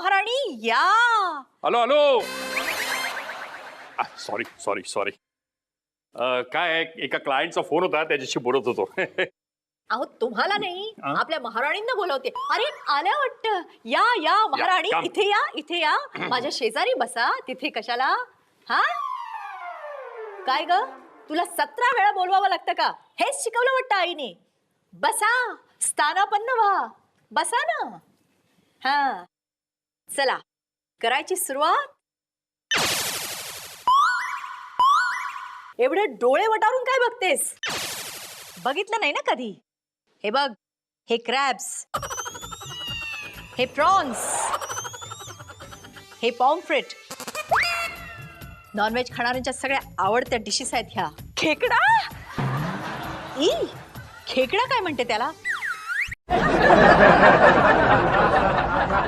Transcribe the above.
महाराणी या! Hello hello! Sorry sorry sorry काय आहे, एका क्लायंटचा फोन होता त्याच्याशी बोलत होतो. अहो तुम्हाला नाही हा? आपल्या महाराणींना बोलवते. अरे आल्या वाटत. या या महाराणी या. इथे या इथे या. माझ्या शेजारी बसा तिथे कशाला? हा? काय ग? तुला सतरा वेळा बोलवावं लागतं का? हेच शिकवलं वाटतं आईने. बसा स्थानापन्न व्हा. बसा ना. हा. चला करायची सुरुवात. एवढे डोळे वटारून काय बघतेस? बघितलं नाही ना कधी? हे बघ हे क्रॅब्स. हे प्रॉन्स. हे पॉम्फ्रेट. नॉनव्हेज खाणाऱ्यांच्या सगळ्या आवडत्या डिशेस आहेत ह्या. खेकडा? ई खेकडा काय म्हणते त्याला?